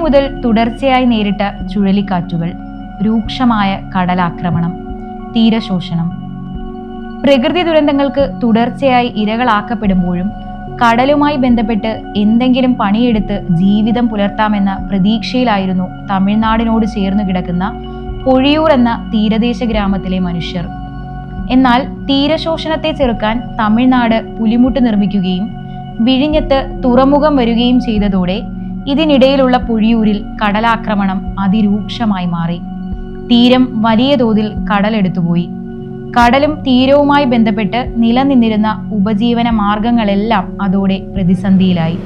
മുതൽ തുടർച്ചയായി നേരിട്ട ചുഴലിക്കാറ്റുകൾ രൂക്ഷമായ കടലാക്രമണം തീരശോഷണം. പ്രകൃതി ദുരന്തങ്ങൾക്ക് തുടർച്ചയായി ഇരകളാക്കപ്പെടുമ്പോഴും കടലുമായി ബന്ധപ്പെട്ട് എന്തെങ്കിലും പണിയെടുത്ത് ജീവിതം പുലർത്താമെന്ന പ്രതീക്ഷയിലായിരുന്നു തമിഴ്നാടിനോട് ചേർന്നു കിടക്കുന്ന പൊഴിയൂർ എന്ന തീരദേശ ഗ്രാമത്തിലെ മനുഷ്യർ. എന്നാൽ തീരശോഷണത്തെ ചെറുക്കാൻ തമിഴ്നാട് പുലിമുട്ട് നിർമ്മിക്കുകയും വിഴിഞ്ഞത്ത് തുറമുഖം വരികയും ചെയ്തതോടെ ഇതിനിടയിലുള്ള പുഴിയൂരിൽ കടലാക്രമണം അതിരൂക്ഷമായി മാറി. തീരം വലിയ തോതിൽ കടലെടുത്തുപോയി കടലും തീരവുമായി ബന്ധപ്പെട്ട് നിലനിന്നിരുന്ന ഉപജീവന മാർഗങ്ങളെല്ലാം അതോടെ പ്രതിസന്ധിയിലായി.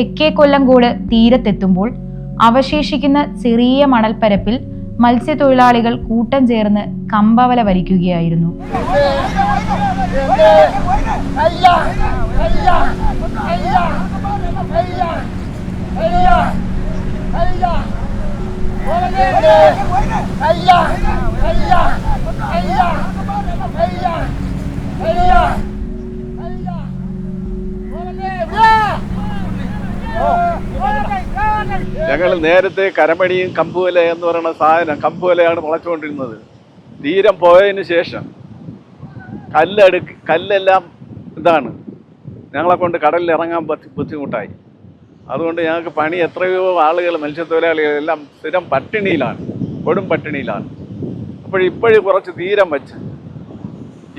തെക്കേ കൊല്ലംകോട് തീരത്തെത്തുമ്പോൾ അവശേഷിക്കുന്ന ചെറിയ മണൽപ്പരപ്പിൽ മത്സ്യത്തൊഴിലാളികൾ കൂട്ടം ചേർന്ന് കമ്പവല വരിക്കുകയായിരുന്നു ஐயா ഞങ്ങൾ നേരത്തെ കരമടിയും കമ്പുവല എന്ന് പറയുന്ന സാധനം കമ്പുവലയാണ് മുളച്ചുകൊണ്ടിരുന്നത്. തീരം പോയതിന് ശേഷം കല്ലെടുക്ക് കല്ലെല്ലാം ഇതാണ്. ഞങ്ങളെ കൊണ്ട് കടലിൽ ഇറങ്ങാൻ ബുദ്ധി- ബുദ്ധിമുട്ടായി. അതുകൊണ്ട് ഞങ്ങൾക്ക് പണി എത്രയോ ആളുകൾ മത്സ്യത്തൊഴിലാളികളെല്ലാം സ്ഥിരം പട്ടിണിയിലാണ് കൊടും പട്ടിണിയിലാണ്. അപ്പോൾ ഇപ്പോഴും കുറച്ച് തീരം വച്ച്.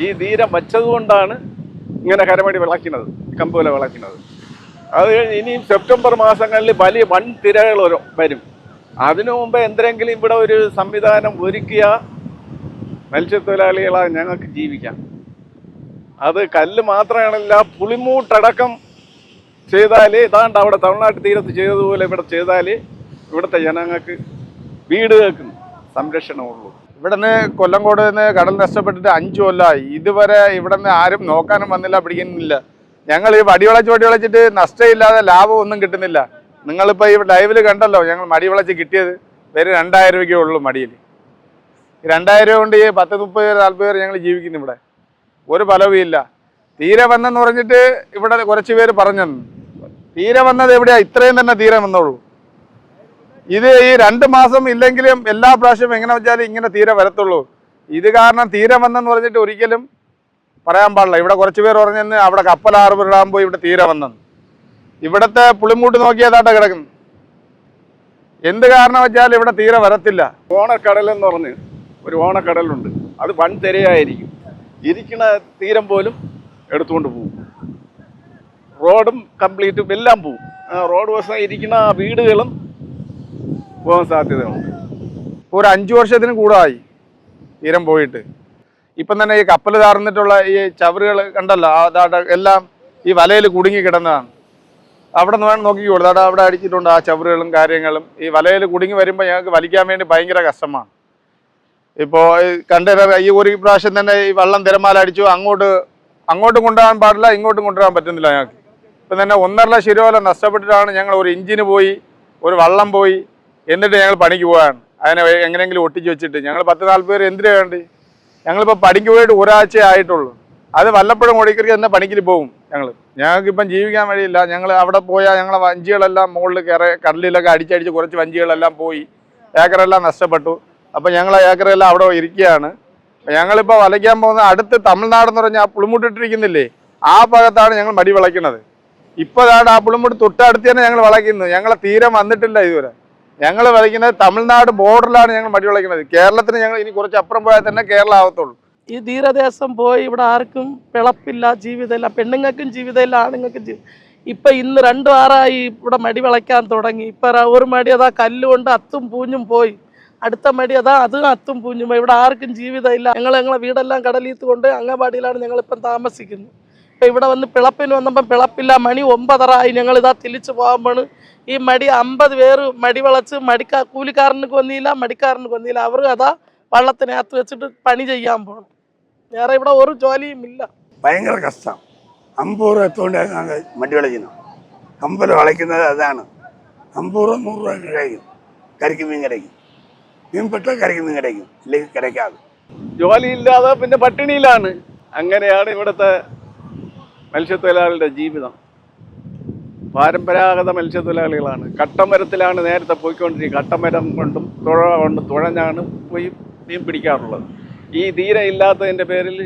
ഈ തീരം വച്ചതുകൊണ്ടാണ് ഇങ്ങനെ കരമടി വിളക്കുന്നത് കമ്പുവല വിളക്കുന്നത് അത് കഴിഞ്ഞ് ഇനിയും സെപ്റ്റംബർ മാസങ്ങളിൽ വലിയ വൻ തിരകൾ വരും- അതിനു മുമ്പ് എന്തെങ്കിലും ഇവിടെ ഒരു സംവിധാനം ഒരുക്കിയ മത്സ്യത്തൊഴിലാളികളാ ഞങ്ങൾക്ക് ജീവിക്കാം. അത് കല്ല് മാത്രമാണല്ല പുളിമൂട്ടടക്കം ചെയ്താൽ ഇതാണ്ട് അവിടെ തമിഴ്നാട് തീരത്ത് ചെയ്തതുപോലെ ഇവിടെ ചെയ്താൽ ഇവിടുത്തെ ജനങ്ങൾക്ക് വീട് കേൾക്കുന്നു സംരക്ഷണമുള്ളൂ ഇവിടുന്ന് കൊല്ലംകോട് നിന്ന് കടൽ നഷ്ടപ്പെട്ടിട്ട് അഞ്ചു കൊല്ലമായി ഇതുവരെ ഇവിടുന്ന് ആരും നോക്കാനും വന്നില്ല പിടിക്കുന്നില്ല ഞങ്ങൾ ഈ മടി വിളച്ച് മടി വിളച്ചിട്ട് നഷ്ടമില്ലാതെ ലാഭം ഒന്നും കിട്ടുന്നില്ല. നിങ്ങളിപ്പോൾ ഈ ലൈവിൽ കണ്ടല്ലോ ഞങ്ങൾ മടി വിളച്ച് കിട്ടിയത് വെറും രണ്ടായിരം രൂപയ്ക്കേ ഉള്ളൂ മടിയിൽ. രണ്ടായിരം രൂപ കൊണ്ട് ഈ പത്ത് മുപ്പത് പേര് നാൽപ്പത് പേര് ഞങ്ങൾ ജീവിക്കുന്നു ഇവിടെ. ഒരു ഫലവുമില്ല തീരെ വന്നെന്ന് പറഞ്ഞിട്ട് ഇവിടെ കുറച്ച് പേര് പറഞ്ഞു. തീരെ വന്നത് എവിടെയാ? ഇത്രയും തന്നെ തീരെ വന്നോളൂ. ഇത് ഈ രണ്ട് മാസം ഇല്ലെങ്കിലും എല്ലാ പ്രാവശ്യവും എങ്ങനെ വെച്ചാലും ഇങ്ങനെ തീരെ വരത്തുള്ളൂ. ഇത് കാരണം തീരെ വന്നെന്ന് പറഞ്ഞിട്ട് ഒരിക്കലും പറയാൻ പാടില്ല. ഇവിടെ കുറച്ചു പേർ പറഞ്ഞെന്ന് അവിടെ കപ്പൽ ആറ് ഇടാൻ പോയി ഇവിടെ തീരെ വന്നെന്ന്. ഇവിടത്തെ പുളിമൂട്ട് നോക്കിയതാട്ടെ കിടക്കുന്നു. എന്ത് കാരണം വെച്ചാൽ ഇവിടെ തീരെ വരത്തില്ല. ഓണക്കടൽ എന്ന് പറഞ്ഞ് ഒരു ഓണക്കടലുണ്ട്. അത് വൺ തിരയായിരിക്കും. ഇരിക്കുന്ന തീരം പോലും എടുത്തുകൊണ്ട് പോകും റോഡും കംപ്ലീറ്റും എല്ലാം പോവും. ആ റോഡ് വശം ഇരിക്കുന്ന വീടുകളും പോകാൻ സാധ്യതയുണ്ട്. ഒരു അഞ്ചു വർഷത്തിന് കൂടായി തീരം പോയിട്ട്. ഇപ്പം തന്നെ ഈ കപ്പൽ താർന്നിട്ടുള്ള ഈ ചവറുകൾ കണ്ടല്ലോ? ആ എല്ലാം ഈ വലയിൽ കുടുങ്ങി കിടന്നതാണ്. അവിടെ നിന്ന് വേണം നോക്കിക്കോളൂ. അതാ അവിടെ അടിച്ചിട്ടുണ്ട് ആ ചവറുകളും കാര്യങ്ങളും. ഈ വലയിൽ കുടുങ്ങി വരുമ്പോൾ ഞങ്ങൾക്ക് വലിക്കാൻ വേണ്ടി ഭയങ്കര കഷ്ടമാണ്. ഇപ്പോൾ കണ്ട ഈ ഒരു പ്രാവശ്യം തന്നെ ഈ വള്ളം തിരമാല അടിച്ചു. അങ്ങോട്ട് അങ്ങോട്ടും കൊണ്ടുപോകാൻ പാടില്ല ഇങ്ങോട്ടും കൊണ്ടുപോകാൻ പറ്റുന്നില്ല ഞങ്ങൾക്ക്. ഇപ്പം തന്നെ ഒന്നര രൂപ നഷ്ടപ്പെട്ടിട്ടാണ് ഞങ്ങൾ ഒരു ഇഞ്ചിന് പോയി ഒരു വള്ളം പോയി എന്നിട്ട് ഞങ്ങൾ പണിക്ക് പോകാണ് അതിനെ എങ്ങനെയെങ്കിലും ഒട്ടിച്ച് വെച്ചിട്ട്. ഞങ്ങൾ പത്ത് നാൽപ്പത് പേര് എന്തിനു വേണ്ടി? ഞങ്ങളിപ്പോൾ പണിക്ക് പോയിട്ട് ഒരാഴ്ച ആയിട്ടുള്ളൂ. അത് വല്ലപ്പോഴും കൊടിക്കറിക്ക് തന്നെ പണിക്കിൽ പോകും ഞങ്ങൾ ഞങ്ങൾക്കിപ്പം ജീവിക്കാൻ വഴിയില്ല. ഞങ്ങൾ അവിടെ പോയാൽ ഞങ്ങളെ വഞ്ചികളെല്ലാം മുകളിൽ കയറി കടലിലൊക്കെ അടിച്ചടിച്ച് കുറച്ച് വഞ്ചികളെല്ലാം പോയി. ഏക്കറെല്ലാം നഷ്ടപ്പെട്ടു. അപ്പം ഞങ്ങൾ ഏക്കറെല്ലാം അവിടെ ഇരിക്കുകയാണ്. ഞങ്ങളിപ്പോൾ വലയ്ക്കാൻ പോകുന്ന അടുത്ത് തമിഴ്നാടെന്ന് പറഞ്ഞാൽ പുളിമുട്ടിട്ടിരിക്കുന്നില്ലേ ആ ഭാഗത്താണ് ഞങ്ങൾ മടി വിളയ്ക്കുന്നത്. ഇപ്പോഴാണ് ആ പുളിമുട്ട് തൊട്ടടുത്ത് തന്നെ ഞങ്ങൾ വിളയ്ക്കുന്നത് ഞങ്ങളെ തീരം വന്നിട്ടില്ല ഇതുവരെ. ഞങ്ങൾ വിളയ്ക്കുന്നത് തമിഴ്നാട് ബോർഡറിലാണ് ഞങ്ങൾ മടി വിളയ്ക്കുന്നത് കേരളത്തിന് ഞങ്ങൾ ഇനി കുറച്ച് അപ്പുറം പോയാൽ തന്നെ കേരളം ആവത്തുള്ളൂ. ഈ തീരദേശം പോയി ഇവിടെ ആർക്കും പിളപ്പില്ല ജീവിതമില്ല. പെണ്ണുങ്ങൾക്കും ജീവിതമില്ല ആണുങ്ങൾക്കും ഇപ്പൊ ഇന്ന് രണ്ടു ആറായി ഇവിടെ മടി വിളയ്ക്കാൻ തുടങ്ങി. ഇപ്പൊ ഒരു മടി അതാ കല്ലുകൊണ്ട് അത്തും പൂഞ്ഞും പോയി. അടുത്ത മടി അതാ അതും അത്തും പൂഞ്ഞും പോയി. ഇവിടെ ആർക്കും ജീവിതമില്ല. ഞങ്ങൾ ഞങ്ങളെ വീടെല്ലാം കടലീത്ത് കൊണ്ട് അങ്ങാടിയിലാണ് ഞങ്ങളിപ്പം താമസിക്കുന്നത്. ഇവിടെ വന്ന് പിളപ്പിന് വന്നപ്പോൾ പിളപ്പില്ല മണി ഒമ്പതറായി ഞങ്ങൾ ഇതാ തിരിച്ചു പോകുമ്പോൾ ഈ മടി അമ്പത് പേര് മടി വളച്ച് മടിക്കാ കൂലിക്കാരന് കൊന്നിയില്ല മടിക്കാരന് കൊന്നിയില്ല അവർ അതാ വള്ളത്തിനകത്ത് വെച്ചിട്ട് പണി ചെയ്യാൻ പോകണം വേറെ ഇവിടെ ഒരു ജോലിയും ഇല്ല. ഭയങ്കര കഷ്ടം. അമ്പൂറ് എത്തുകൊണ്ട് ഞങ്ങൾ മടി കളിക്കുന്നു കമ്പൽ വളയ്ക്കുന്നത് അതാണ്. അമ്പൂറ് നൂറ് രൂപ കഴിക്കും കരിക്ക് മീൻ കിടക്കും മീൻ പെട്ട കരിക്ക് മീൻ കിടക്കും ഇല്ലെങ്കിൽ കിടക്കാതെ. ജോലിയില്ലാതെ പിന്നെ പട്ടിണിയിലാണ്. അങ്ങനെയാണ് ഇവിടുത്തെ മത്സ്യത്തൊഴിലാളികളുടെ ജീവിതം പരമ്പരാഗത മത്സ്യത്തൊഴിലാളികളാണ്. കട്ടമരത്തിലാണ് നേരത്തെ പോയിക്കൊണ്ടിരിക്കുക കട്ടമരം കൊണ്ടും തുഴ കൊണ്ടും തുഴഞ്ഞാണ് പോയി മീൻ പിടിക്കാറുള്ളത്. ഈ തീരെ ഇല്ലാത്തതിന്റെ പേരിൽ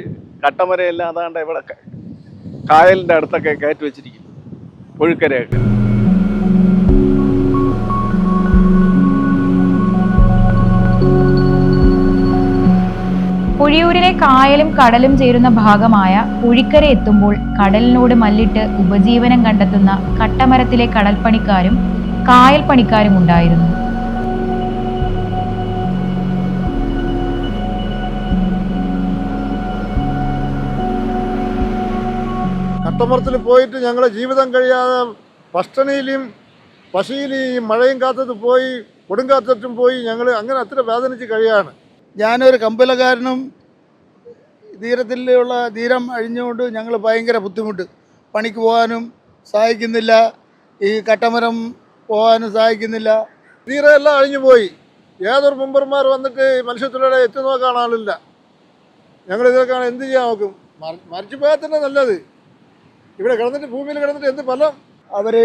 കട്ടമരയില്ലാതാണ്ട് ഇവിടെ കായലിന്റെ അടുത്തൊക്കെ കയറ്റി വെച്ചിരിക്കും പുഴുക്കരയൊക്കെ. പുഴിയൂരിലെ കായലും കടലും ചേരുന്ന ഭാഗമായ പുഴിക്കര എത്തുമ്പോൾ കടലിനോട് മല്ലിട്ട് ഉപജീവനം കണ്ടെത്തുന്ന കട്ടമരത്തിലെ കടൽപ്പണിക്കാരും കായൽ പണിക്കാരും ഉണ്ടായിരുന്നു. കട്ടമരത്തിൽ പോയിട്ട് ഞങ്ങളെ ജീവിതം കഴിയാതെ പഷ്ടണിയിലും പശിയിലും മഴയും കാത്തത് പോയി കൊടുങ്കാറ്റത്തും പോയി ഞങ്ങൾ അങ്ങനെ അത്ര വേദനിച്ച് കഴിയാണ്. ഞാനൊരു കമ്പലക്കാരനും തീരത്തിലുള്ള തീരം അഴിഞ്ഞുകൊണ്ട് ഞങ്ങൾ ഭയങ്കര ബുദ്ധിമുട്ട്. പണിക്ക് പോകാനും സഹായിക്കുന്നില്ല. ഈ കട്ടമരം പോകാനും സഹായിക്കുന്നില്ല. തീരെ എല്ലാം അഴിഞ്ഞു പോയി. ഏതൊരു മെമ്പർമാർ വന്നിട്ട് ഈ മത്സ്യത്തൊഴിലാളെ എത്തി നോക്കാൻ ആളില്ല. ഞങ്ങൾ ഇതൊക്കെ എന്ത് ചെയ്യാൻ നോക്കും? മരിച്ചു പോയാൽ തന്നെ നല്ലത്. ഇവിടെ കിടന്നിട്ട് ഭൂമിയിൽ കിടന്നിട്ട് എന്ത് ഫലം? അവർ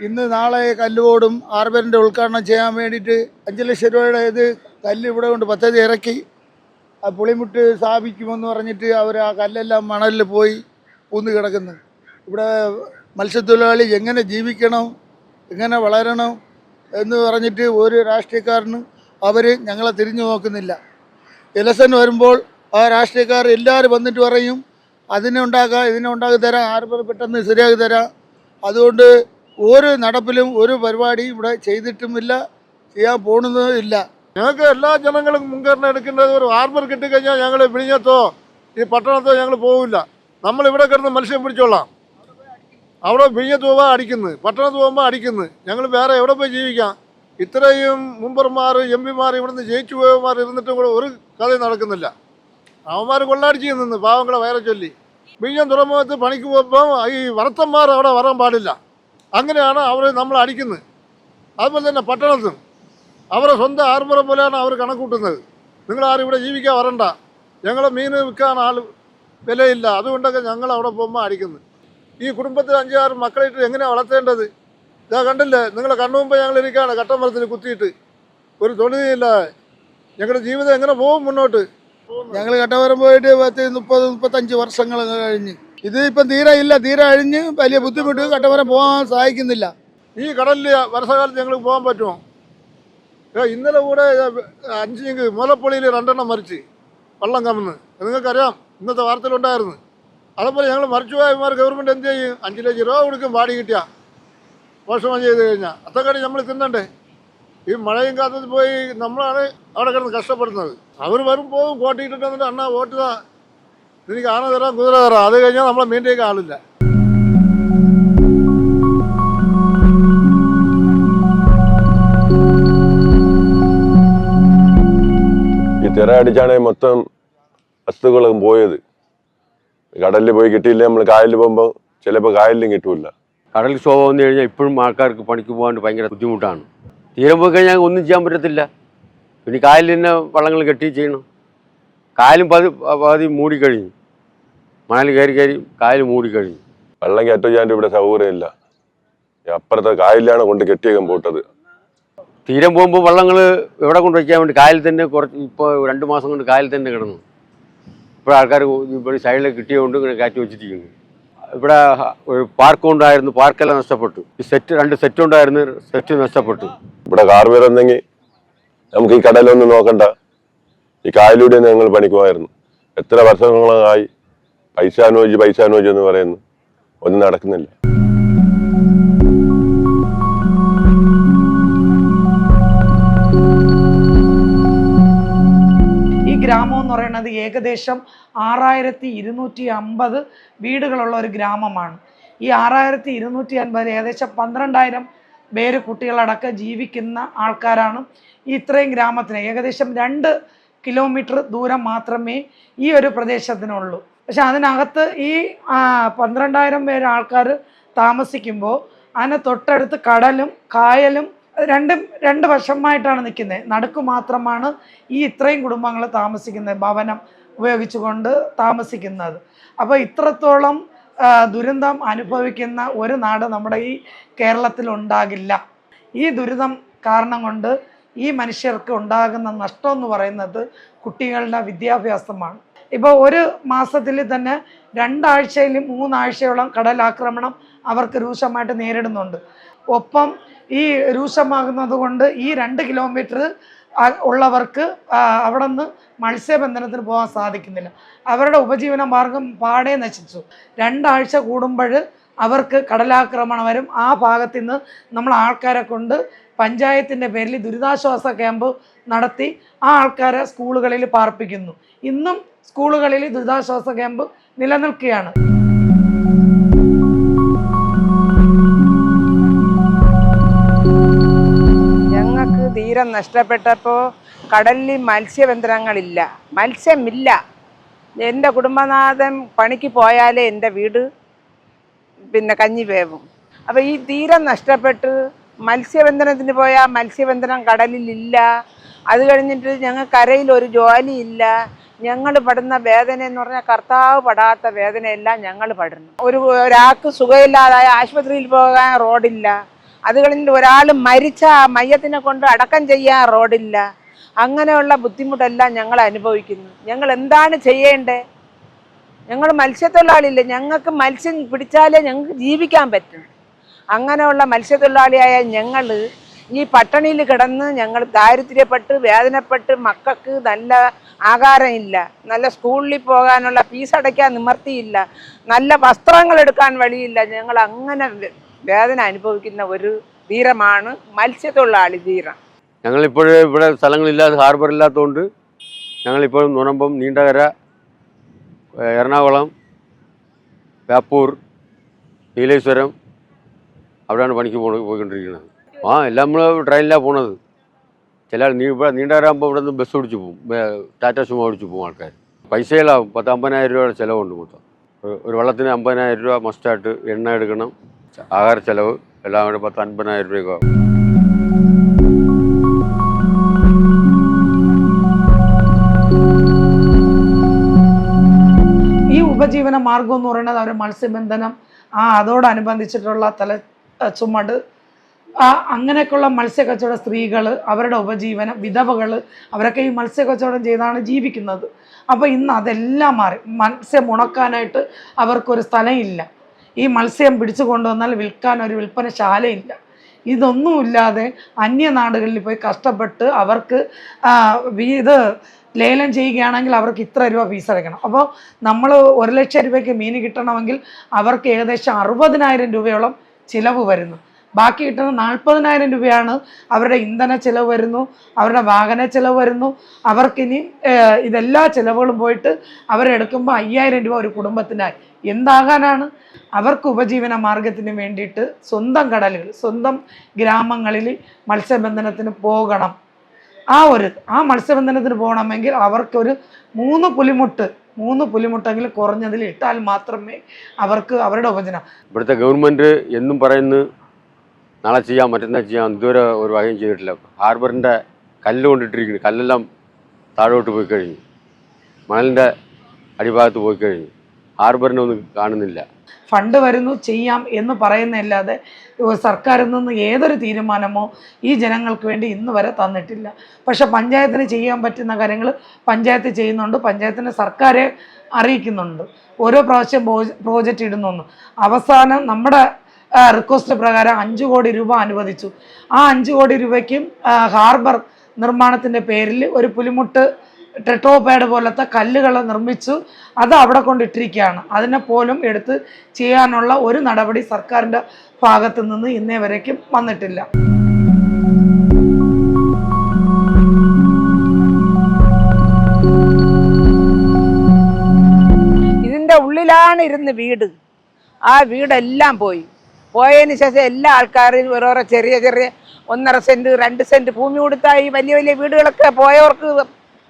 ഇന്ന് നാളെ കല്ലുകോടും ആർബറിന്റെ ഉദ്ഘാടനം ചെയ്യാൻ വേണ്ടിയിട്ട് അഞ്ച് ലക്ഷം രൂപയുടെ ഇത് കല്ല് ഇവിടെ കൊണ്ട് പദ്ധതി ഇറക്കി. ആ പുളിമുട്ട് സ്ഥാപിക്കുമെന്ന് പറഞ്ഞിട്ട് അവർ ആ കല്ലെല്ലാം മണലിൽ പോയി പൂന്ന് കിടക്കുന്നു. ഇവിടെ മത്സ്യത്തൊഴിലാളി എങ്ങനെ ജീവിക്കണം എങ്ങനെ വളരണം എന്ന് പറഞ്ഞിട്ട് ഒരു രാഷ്ട്രീയക്കാരനും അവർ ഞങ്ങളെ തിരിഞ്ഞു നോക്കുന്നില്ല. ഇലസൻ വരുമ്പോൾ ആ രാഷ്ട്രീയക്കാർ എല്ലാവരും വന്നിട്ട് പറയും അതിനെ ഉണ്ടാക്കുക ഇതിനെ ഉണ്ടാക്കി തരാം ആർബർ പെട്ടെന്ന് ശരിയാക്കി തരാം. അതുകൊണ്ട് ഒരു നടപ്പിലും ഒരു പരിപാടി ഇവിടെ ചെയ്തിട്ടുമില്ല ചെയ്യാൻ പോകുന്നതും ഇല്ല ഞങ്ങൾക്ക് എല്ലാ ജനങ്ങളും മുൻകരണം എടുക്കേണ്ടത് ഒരു ഹാർബർ കിട്ടിക്കഴിഞ്ഞാൽ ഞങ്ങൾ വിഴിഞ്ഞത്തോ ഈ പട്ടണത്തോ ഞങ്ങൾ പോകില്ല നമ്മൾ ഇവിടെ കിടന്ന് മത്സ്യം പിടിച്ചോളാം. അവിടെ വിഴിഞ്ഞത്ത് പോകുമ്പോൾ അടിക്കുന്നത് പട്ടണത്ത് പോകുമ്പോൾ അടിക്കുന്നത്. ഞങ്ങൾ വേറെ എവിടെ പോയി ജീവിക്കാം? ഇത്രയും മുമ്പർമാർ എം പിമാർ ഇവിടുന്ന് ജയിച്ചു പോയവന്മാർ ഇരുന്നിട്ടും കൂടെ ഒരു കഥയും നടക്കുന്നില്ല. അവന്മാർ കൊള്ളാടിച്ച് നിന്ന് പാവങ്ങളെ വയറെ ചൊല്ലി. വിഴിഞ്ഞം തുറമുഖത്ത് പണിക്ക് പോകുമ്പോൾ ഈ വറുത്തന്മാർ അവിടെ വരാൻ പാടില്ല. അങ്ങനെയാണ് അവർ നമ്മൾ അടിക്കുന്നത്. അതുപോലെ തന്നെ പട്ടണത്തും. അവരെ സ്വന്തം ആർമുറ പോലെയാണ് അവർ കണക്കൂട്ടുന്നത്. നിങ്ങളാരും ഇവിടെ ജീവിക്കാൻ വരണ്ട. ഞങ്ങൾ മീൻ വിൽക്കാൻ ആൾ വിലയില്ല. അതുകൊണ്ടൊക്കെ ഞങ്ങൾ അവിടെ പോകുമ്പോൾ അടിക്കുന്നത് ഈ കുടുംബത്തിൽ അഞ്ചാറ് മക്കളിട്ട് എങ്ങനെയാണ് വളർത്തേണ്ടത്? ഇതാ കണ്ടില്ലേ? നിങ്ങളെ കണ്ണുമുമ്പ് ഞങ്ങൾ ഇരിക്കുകയാണ് കട്ടമരത്തിൽ കുത്തിയിട്ട്. ഒരു തൊഴിലില്ല. ഞങ്ങളുടെ ജീവിതം എങ്ങനെ പോകും മുന്നോട്ട്? ഞങ്ങൾ കട്ടമരം പോയിട്ട് പത്ത് മുപ്പത് മുപ്പത്തഞ്ച് വർഷങ്ങൾ കഴിഞ്ഞ്. ഇത് ഇപ്പം തീരെ ഇല്ല. തീരെ അഴിഞ്ഞ് വലിയ ബുദ്ധിമുട്ട് കട്ടമരം പോകാൻ സഹായിക്കുന്നില്ല ഈ കടലിൽ വർഷകാലത്ത് ഞങ്ങൾക്ക് പോകാൻ പറ്റുമോ? ഇന്നലെ കൂടെ അഞ്ച് മുലപ്പൊളിയിൽ രണ്ടെണ്ണം മരിച്ച്. വള്ളം കമന്ന്. നിങ്ങൾക്കറിയാം ഇന്നത്തെ വാർത്തയിലുണ്ടായിരുന്നു. അതുപോലെ ഞങ്ങൾ മരിച്ചുപോയമാർ ഗവൺമെന്റ് എന്ത് ചെയ്യും? അഞ്ച് ലക്ഷം രൂപ കൊടുക്കും പാടി കിട്ടിയ. മോഷണം ചെയ്ത് കഴിഞ്ഞാൽ അത്തക്കടി നമ്മൾ തിന്നണ്ടേ? ഈ മഴയും കാത്തത് പോയി നമ്മളാണ് അവിടെ കിടന്ന് കഷ്ടപ്പെടുന്നത്. അവർ വരും പോകും കോട്ടിയിട്ടിട്ട് അണ്ണാ വോട്ട് എനിക്ക് ആന തരാം കുതിര തരാം. അത് കഴിഞ്ഞാൽ നമ്മളെ മീന്റെയൊക്കെ ആളില്ല. തിര അടിച്ചാണ് മൊത്തം വസ്തുക്കളും പോയത്. കടലിൽ പോയി കിട്ടിയില്ല നമ്മൾ കായലിൽ പോകുമ്പോൾ ചിലപ്പോൾ കായലിലും കിട്ടൂല കടൽ ക്ഷോഭം വന്നു കഴിഞ്ഞാൽ ഇപ്പോഴും ആൾക്കാർക്ക് പണിക്ക് പോകാണ്ട് ഭയങ്കര ബുദ്ധിമുട്ടാണ്. തീരം പോയി കഴിഞ്ഞാൽ ഒന്നും ചെയ്യാൻ പറ്റത്തില്ല. പിന്നെ കായലിൽ തന്നെ വള്ളങ്ങൾ കെട്ടി ചെയ്യണം. കായലും പതി പതി മൂടിക്കഴിഞ്ഞു മണൽ കയറി കയറി കായൽ മൂടിക്കഴിഞ്ഞു വെള്ളം കയറ്റം ചെയ്യാൻ ഇവിടെ സൗകര്യമില്ല. അപ്പുറത്തെ കായലിലാണ് കൊണ്ട് കെട്ടിയേക്കാൻ പോട്ടത്. തീരം പോകുമ്പോൾ വള്ളങ്ങൾ എവിടെ കൊണ്ട് വയ്ക്കാൻ വേണ്ടി കായൽ തന്നെ കുറച്ച് ഇപ്പോൾ രണ്ട് മാസം കൊണ്ട് കായൽ തന്നെ കിടന്നു. ഇപ്പോൾ ആൾക്കാർ ഇവിടെ സൈഡിൽ കിട്ടിയതുകൊണ്ട് ഇങ്ങനെ കയറ്റി വെച്ചിരിക്കുന്നു. ഇവിടെ ഒരു പാർക്ക് ഉണ്ടായിരുന്നു പാർക്കെല്ലാം നഷ്ടപ്പെട്ടു. ഈ സെറ്റ് രണ്ട് സെറ്റ് ഉണ്ടായിരുന്നു സെറ്റ് നഷ്ടപ്പെട്ടു. ഇവിടെ കാർ വരുന്നെങ്കിൽ നമുക്ക് ഈ കടലൊന്നും നോക്കണ്ട. ഈ കായലൂടെ ഞങ്ങൾ പണിക്കുമായിരുന്നു. എത്ര വർഷങ്ങളായി പൈസ അനുവദിച്ച് പൈസ അനുവദിച്ചെന്ന് പറയുന്നു. ഒന്നും നടക്കുന്നില്ല. ഗ്രാമം എന്ന് പറയുന്നത് ഏകദേശം ആറായിരത്തി ഇരുന്നൂറ്റി അമ്പത് വീടുകളുള്ള ഒരു ഗ്രാമമാണ്. ഈ ആറായിരത്തി ഇരുന്നൂറ്റി അൻപതിൽ ഏകദേശം പന്ത്രണ്ടായിരം പേര് കുട്ടികളടക്കം ജീവിക്കുന്ന ആൾക്കാരാണ് ഈ ഇത്രയും ഗ്രാമത്തിന്. ഏകദേശം രണ്ട് കിലോമീറ്റർ ദൂരം മാത്രമേ ഈ ഒരു പ്രദേശത്തിനുള്ളൂ. പക്ഷെ അതിനകത്ത് ഈ പന്ത്രണ്ടായിരം പേര് ആൾക്കാർ താമസിക്കുമ്പോൾ അതിന് തൊട്ടടുത്ത് കടലും കായലും രണ്ടും രണ്ട് വശമായിട്ടാണ് നിൽക്കുന്നത്. നടുക്ക് മാത്രമാണ് ഈ ഇത്രയും കുടുംബങ്ങൾ താമസിക്കുന്നത് ഭവനം ഉപയോഗിച്ചുകൊണ്ട് താമസിക്കുന്നത്. അപ്പോൾ ഇത്രത്തോളം ദുരന്തം അനുഭവിക്കുന്ന ഒരു നാട് നമ്മുടെ ഈ കേരളത്തിൽ ഉണ്ടാകില്ല. ഈ ദുരിതം കാരണം കൊണ്ട് ഈ മനുഷ്യർക്ക് ഉണ്ടാകുന്ന നഷ്ടം എന്ന് പറയുന്നത് കുട്ടികളുടെ വിദ്യാഭ്യാസമാണ്. ഇപ്പോൾ ഒരു മാസത്തിൽ തന്നെ രണ്ടാഴ്ചയിലും മൂന്നാഴ്ചയോളം കടലാക്രമണം അവർക്ക് രൂക്ഷമായിട്ട് നേരിടുന്നുണ്ട്. ഒപ്പം ഈ രൂക്ഷമാകുന്നത് കൊണ്ട് ഈ രണ്ട് കിലോമീറ്റർ ഉള്ളവർക്ക് അവിടെ നിന്ന് മത്സ്യബന്ധനത്തിന് പോകാൻ സാധിക്കുന്നില്ല. അവരുടെ ഉപജീവന മാർഗം പാടെ നശിച്ചു. രണ്ടാഴ്ച കൂടുമ്പോൾ അവർക്ക് കടലാക്രമണം വരും. ആ ഭാഗത്തു നിന്ന് നമ്മൾ ആൾക്കാരെ കൊണ്ട് പഞ്ചായത്തിന്റെ പേരിൽ ദുരിതാശ്വാസ ക്യാമ്പ് നടത്തി ആ ആൾക്കാരെ സ്കൂളുകളിൽ പാർപ്പിക്കുന്നു. ഇന്നും സ്കൂളുകളിൽ ദുരിതാശ്വാസ ക്യാമ്പ് നിലനിൽക്കുകയാണ്. ഞങ്ങൾക്ക് തീരം നഷ്ടപ്പെട്ടപ്പോൾ കടലിൽ മത്സ്യബന്ധനങ്ങളില്ല. മത്സ്യമില്ല. എന്റെ കുടുംബനാഥൻ പണിക്ക് പോയാലേ എന്റെ വീട് പിന്നെ കഞ്ഞി വേവും. അപ്പോൾ ഈ തീരം നഷ്ടപ്പെട്ട് മത്സ്യബന്ധനത്തിന് പോയാൽ മത്സ്യബന്ധനം കടലിലില്ല. അത് കഴിഞ്ഞിട്ട് ഞങ്ങൾ കരയിൽ ഒരു ജോലിയില്ല. ഞങ്ങൾ പെടുന്ന വേദന എന്ന് പറഞ്ഞാൽ കർത്താവ് പെടാത്ത വേദനയെല്ലാം ഞങ്ങൾ പെടുന്നു. ഒരു ഒരാൾക്ക് സുഖമില്ലാതായ ആശുപത്രിയിൽ പോകാൻ റോഡില്ല. അത് കഴിഞ്ഞിട്ട് ഒരാൾ മരിച്ച ആ മയ്യത്തിനെ കൊണ്ട് അടക്കം ചെയ്യാൻ റോഡില്ല. അങ്ങനെയുള്ള ബുദ്ധിമുട്ടെല്ലാം ഞങ്ങൾ അനുഭവിക്കുന്നു. ഞങ്ങൾ എന്താണ് ചെയ്യേണ്ടത് ഞങ്ങൾ മത്സ്യത്തൊഴിലാളിയില്ല. ഞങ്ങൾക്ക് മത്സ്യം പിടിച്ചാലേ ഞങ്ങൾക്ക് ജീവിക്കാൻ പറ്റും. അങ്ങനെയുള്ള മത്സ്യത്തൊഴിലാളിയായ ഞങ്ങൾ ഈ പട്ടണിയിൽ കിടന്ന് ഞങ്ങൾ ദാരിദ്ര്യപ്പെട്ട് വേദനപ്പെട്ട് മക്കൾക്ക് നല്ല ആഹാരമില്ല. നല്ല സ്കൂളിൽ പോകാനുള്ള ഫീസ് അടയ്ക്കാൻ നിവർത്തിയില്ല നല്ല വസ്ത്രങ്ങൾ എടുക്കാൻ വഴിയില്ല. ഞങ്ങൾ അങ്ങനെ വേദന അനുഭവിക്കുന്ന ഒരു ധീരമാണ് മത്സ്യത്തൊഴിലാളി ധീരം ഞങ്ങളിപ്പോൾ ഇവിടെ സ്ഥലങ്ങളില്ലാതെ ഹാർബർ ഇല്ലാത്തതുകൊണ്ട് ഞങ്ങളിപ്പോൾ നുണമ്പം നീണ്ടകര എറണാകുളം വേപ്പൂർ നീലേശ്വരം അവിടെയാണ് പണിക്ക് പോ പോയിക്കൊണ്ടിരിക്കുന്നത് ആ എല്ലാം നമ്മൾ ട്രെയിനിലാണ് പോണത്. ചില ആൾ നീ ഇവിടെ നീണ്ടകരാകുമ്പോൾ ഇവിടെ നിന്ന് ബസ് ഓടിച്ചു പോകും ടാറ്റാ സുമോ ഓടിച്ചു പോകും ആൾക്കാർ പൈസയിലാവും പത്ത് അമ്പതിനായിരം രൂപയുടെ ചിലവുണ്ട് മൊത്തം. ഒരു- വെള്ളത്തിന് അമ്പതിനായിരം രൂപ മസ്റ്റായിട്ട് എണ്ണ എടുക്കണം. ആഹാര ചിലവ് എല്ലാം കൂടെ പത്ത് അൻപതിനായിരം രൂപയൊക്കെ ആവും. ഈ ഉപജീവന മാർഗം എന്ന് പറയുന്നത് അവർ മത്സ്യബന്ധനം ആ അതോടനുബന്ധിച്ചിട്ടുള്ള തല ചുമട്. ആ അങ്ങനെയൊക്കെയുള്ള മത്സ്യക്കച്ചവട സ്ത്രീകൾ അവരുടെ ഉപജീവനം വിധവകൾ അവരൊക്കെ ഈ മത്സ്യക്കച്ചവടം ചെയ്താണ് ജീവിക്കുന്നത്. അപ്പോൾ ഇന്ന് അതെല്ലാം മാറി. മത്സ്യം ഉണക്കാനായിട്ട് അവർക്കൊരു സ്ഥലമില്ല. ഈ മത്സ്യം പിടിച്ചു കൊണ്ടുവന്നാൽ വിൽക്കാൻ ഒരു വിൽപ്പനശാലയില്ല. ഇതൊന്നുമില്ലാതെ അന്യനാടുകളിൽ പോയി കഷ്ടപ്പെട്ട് അവർക്ക് ഇത് ലേലം ചെയ്യുകയാണെങ്കിൽ അവർക്ക് ഇത്ര രൂപ ഫീസ് അടയ്ക്കണം. അപ്പോൾ നമ്മൾ ഒരു ലക്ഷം രൂപയ്ക്ക് മീൻ കിട്ടണമെങ്കിൽ അവർക്ക് ഏകദേശം അറുപതിനായിരം രൂപയോളം ചിലവ് വരുന്നു. ബാക്കി കിട്ടുന്ന നാൽപ്പതിനായിരം രൂപയാണ്. അവരുടെ ഇന്ധന ചിലവ് വരുന്നു. അവരുടെ വാഹന ചിലവ് വരുന്നു. അവർക്കിനി ഇതെല്ലാ ചിലവുകളും പോയിട്ട് അവരെടുക്കുമ്പോൾ അയ്യായിരം രൂപ ഒരു കുടുംബത്തിനായി. എന്താകാനാണ്? അവർക്ക് ഉപജീവന മാർഗത്തിന് വേണ്ടിയിട്ട് സ്വന്തം കടലുകൾ സ്വന്തം ഗ്രാമങ്ങളിൽ മത്സ്യബന്ധനത്തിന് പോകണം. ആ ഒരു ആ മത്സ്യബന്ധനത്തിന് പോകണമെങ്കിൽ അവർക്കൊരു മൂന്ന് പുലിമുട്ട് മൂന്ന് പുലിമുട്ടെങ്കിലും കുറഞ്ഞതിൽ ഇട്ടാൽ മാത്രമേ അവർക്ക് അവരുടെ ഉപജനം. ഇവിടുത്തെ ഗവൺമെന്റ് എന്നും പറയുന്നു നാളെ ചെയ്യാം മറ്റന്നാൾ ചെയ്യാം. ഇതുവരെ ഒരു വകയും ചെയ്തിട്ടില്ല. ഹാർബറിന്റെ കല്ല് കൊണ്ടിട്ടിരിക്കുന്നു. കല്ലെല്ലാം താഴോട്ട് പോയി കഴിഞ്ഞു. മണലിന്റെ അടിഭാഗത്ത് പോയി കഴിഞ്ഞു. ഒന്നും കാണുന്നില്ല. ഫണ്ട് വരുന്നു ചെയ്യാം എന്ന് പറയുന്നല്ലാതെ സർക്കാരിൽ നിന്ന് ഏതൊരു തീരുമാനമോ ഈ ജനങ്ങൾക്ക് വേണ്ടി ഇന്ന് വരെ തന്നിട്ടില്ല. പക്ഷെ പഞ്ചായത്തിന് ചെയ്യാൻ പറ്റുന്ന കാര്യങ്ങൾ പഞ്ചായത്ത് ചെയ്യുന്നുണ്ട് പഞ്ചായത്തിന് സർക്കാരെ അറിയിക്കുന്നുണ്ട്. ഓരോ പ്രാവശ്യം പ്രോജക്റ്റ് ഇടുന്നു അവസാനം നമ്മുടെ റിക്വസ്റ്റ് പ്രകാരം അഞ്ച് കോടി രൂപ അനുവദിച്ചു. ആ അഞ്ച് കോടി രൂപയ്ക്കും ഹാർബർ നിർമ്മാണത്തിന്റെ പേരിൽ ഒരു പുലിമുട്ട് ടെട്രോപാഡ് പോലത്തെ കല്ലുകൾ നിർമ്മിച്ചു അത് അവിടെ കൊണ്ടിട്ടിരിക്കുകയാണ്. അതിനെ പോലും എടുത്ത് ചെയ്യാനുള്ള ഒരു നടപടി സർക്കാരിന്റെ ഭാഗത്തു നിന്ന് ഇന്നേ വരേക്കും വന്നിട്ടില്ല. ഇതിന്റെ ഉള്ളിലാണ് ഇരുന്ന് വീട്. ആ വീടെല്ലാം പോയി. പോയതിന് ശേഷം എല്ലാ ആൾക്കാരും ഓരോരോ ചെറിയ ചെറിയ ഒന്നര സെന്റ് രണ്ട് സെന്റ് ഭൂമി കൊടുത്താൽ ഈ വലിയ വലിയ വീടുകളൊക്കെ പോയവർക്ക്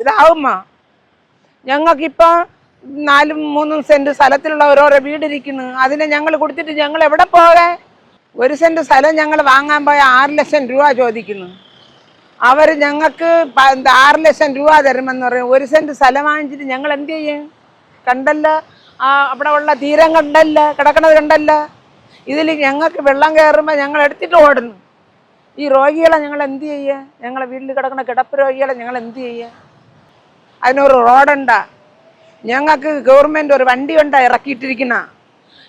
ഇതാവുമ്മ ഞങ്ങൾക്കിപ്പോൾ നാലും മൂന്നും സെന്റ് സ്ഥലത്തിലുള്ള ഓരോരോ വീടിരിക്കുന്നു. അതിനെ ഞങ്ങൾ കൊടുത്തിട്ട് ഞങ്ങൾ എവിടെ പോകേ ഒരു സെന്റ് സ്ഥലം ഞങ്ങൾ വാങ്ങാൻ പോയ ആറ് ലക്ഷം രൂപ ചോദിക്കുന്നു. അവർ ഞങ്ങൾക്ക് ആറ് ലക്ഷം രൂപ തരുമെന്ന് പറയും. ഒരു സെന്റ് സ്ഥലം വാങ്ങിച്ചിട്ട് ഞങ്ങൾ എന്ത് ചെയ്യും? കണ്ടല്ല? ആ അവിടെ ഉള്ള തീരം കണ്ടല്ല? കിടക്കണത് കണ്ടല്ല ഇതിൽ ഞങ്ങൾക്ക് വെള്ളം കയറുമ്പോൾ ഞങ്ങൾ എടുത്തിട്ട് ഓടുന്നു. ഈ രോഗികളെ ഞങ്ങൾ എന്ത് ചെയ്യുക ഞങ്ങളെ വീട്ടിൽ കിടക്കുന്ന കിടപ്പ് രോഗികളെ ഞങ്ങൾ എന്ത് ചെയ്യുക അതിനൊരു റോഡുണ്ടാ. ഞങ്ങൾക്ക് ഗവൺമെന്റ് ഒരു വണ്ടി ഉണ്ടാ ഇറക്കിയിട്ടിരിക്കുന്ന.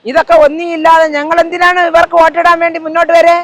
ഇതൊക്കെ ഒന്നിയില്ലാതെ ഞങ്ങൾ എന്തിനാണ് ഇവർക്ക് വോട്ടിടാൻ വേണ്ടി മുന്നോട്ട് വരെ?